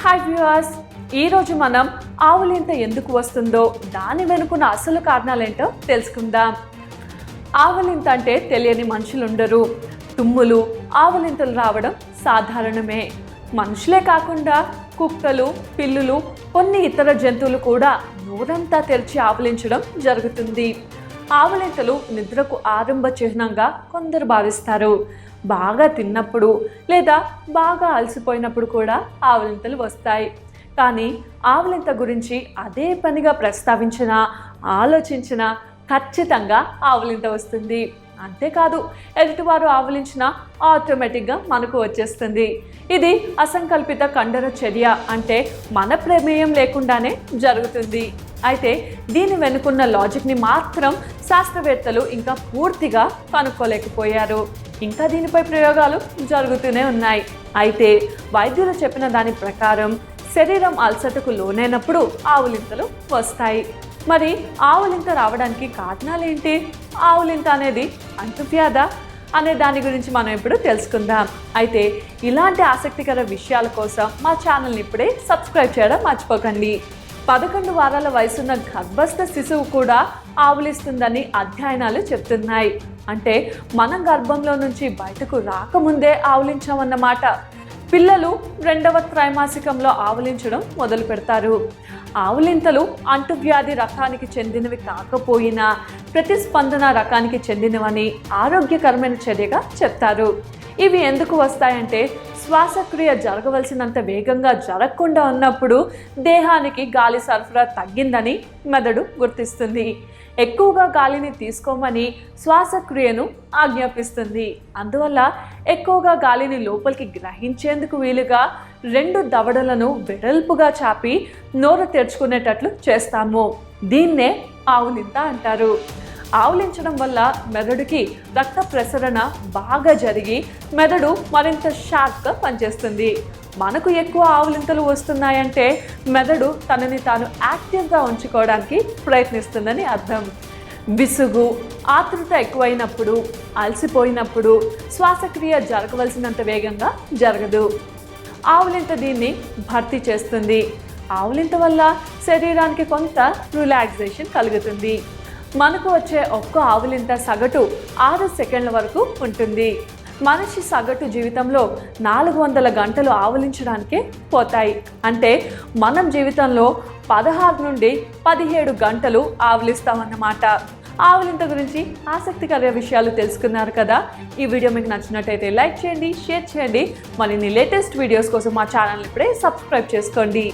Hi viewers ఈరోజు మనం ఆవులింత ఎందుకు వస్తుందో దాని వెనుకున్న అసలు కారణాలేంటో తెలుసుకుందాం. ఆవులింత అంటే తెలియని మనుషులుండరు. తుమ్ములు ఆవులింతలు రావడం సాధారణమే. మనుషులే కాకుండా కుక్కలు పిల్లులు కొన్ని ఇతర జంతువులు కూడా నోరంతా తెరిచి ఆవులించడం జరుగుతుంది. ఆవులింతలు నిద్రకు ఆరంభ చిహ్నంగా కొందరు భావిస్తారు. బాగా తిన్నప్పుడు లేదా బాగా అలసిపోయినప్పుడు కూడా ఆవలింతలు వస్తాయి. కానీ ఆవలింత గురించి అదే పనిగా ప్రస్తావించిన ఆలోచించిన ఖచ్చితంగా ఆవులింత వస్తుంది. అంతేకాదు ఎదుటివారు ఆవలించిన ఆటోమేటిక్గా మనకు వచ్చేస్తుంది. ఇది అసంకల్పిత కండర చర్య అంటే మన ప్రమేయం లేకుండానే జరుగుతుంది. అయితే దీని వెనుకున్న లాజిక్ని మాత్రం శాస్త్రవేత్తలు ఇంకా పూర్తిగా కనుక్కోలేకపోయారు. ఇంకా దీనిపై ప్రయోగాలు జరుగుతూనే ఉన్నాయి. అయితే వైద్యులు చెప్పిన దాని ప్రకారం శరీరం అలసటకు లోనైనప్పుడు ఆవులింతలు వస్తాయి. మరి ఆవులింత రావడానికి కారణాలు ఏంటి ఆవులింత అనేది అంటువ్యాధ అనే దాని గురించి మనం ఇప్పుడు తెలుసుకుందాం. అయితే ఇలాంటి ఆసక్తికర విషయాల కోసం మా ఛానల్ని ఇప్పుడే సబ్స్క్రైబ్ చేయడం మర్చిపోకండి. పదకొండు వారాల వయసున్న గర్భస్థ శిశువు కూడా ఆవులిస్తుందని అధ్యయనాలు చెప్తున్నాయి. అంటే మనం గర్భంలో నుంచి బయటకు రాకముందే ఆవులించామన్నమాట. పిల్లలు రెండవ త్రైమాసికంలో ఆవులించడం మొదలు పెడతారు. ఆవులింతలు అంటువ్యాధి రకానికి చెందినవి కాకపోయినా ప్రతిస్పందన రకానికి చెందినవని ఆరోగ్యకరమైన చర్యగా చెప్తారు. ఇవి ఎందుకు వస్తాయంటే శ్వాసక్రియ జరగవలసినంత వేగంగా జరగకుండా ఉన్నప్పుడు దేహానికి గాలి సరఫరా తగ్గిందని మెదడు గుర్తిస్తుంది. ఎక్కువగా గాలిని తీసుకోమని శ్వాసక్రియను ఆజ్ఞాపిస్తుంది. అందువల్ల ఎక్కువగా గాలిని లోపలికి గ్రహించేందుకు వీలుగా రెండు దవడలను వెడల్పుగా చాపి నోరు తెరుచుకునేటట్లు చేస్తాము. దీన్నే ఆవులింత అంటారు. ఆవులించడం వల్ల మెదడుకి రక్త ప్రసరణ బాగా జరిగి మెదడు మరింత షార్ప్గా పనిచేస్తుంది. మనకు ఎక్కువ ఆవులింతలు వస్తున్నాయంటే మెదడు తనని తాను యాక్టివ్గా ఉంచుకోవడానికి ప్రయత్నిస్తుందని అర్థం. విసుగు ఆతృత ఎక్కువైనప్పుడు అలసిపోయినప్పుడు శ్వాసక్రియ జరగవలసినంత వేగంగా జరగదు. ఆవులింత దీన్ని భర్తీ చేస్తుంది. ఆవులింత వల్ల శరీరానికి కొంత రిలాక్సేషన్ కలుగుతుంది. మనకు వచ్చే ఒక్క ఆవులింత సగటు ఆరు సెకండ్ల వరకు ఉంటుంది. మనిషి సగటు జీవితంలో నాలుగు వందల గంటలు ఆవులించడానికే పోతాయి. అంటే మనం జీవితంలో పదహారు నుండి పదిహేడు గంటలు ఆవులిస్తామన్నమాట. ఆవులింత గురించి ఆసక్తికర విషయాలు తెలుసుకున్నారు కదా? ఈ వీడియో మీకు నచ్చినట్టయితే లైక్ చేయండి షేర్ చేయండి. మరిన్ని లేటెస్ట్ వీడియోస్ కోసం మా ఛానల్ ఇప్పుడే సబ్స్క్రైబ్ చేసుకోండి.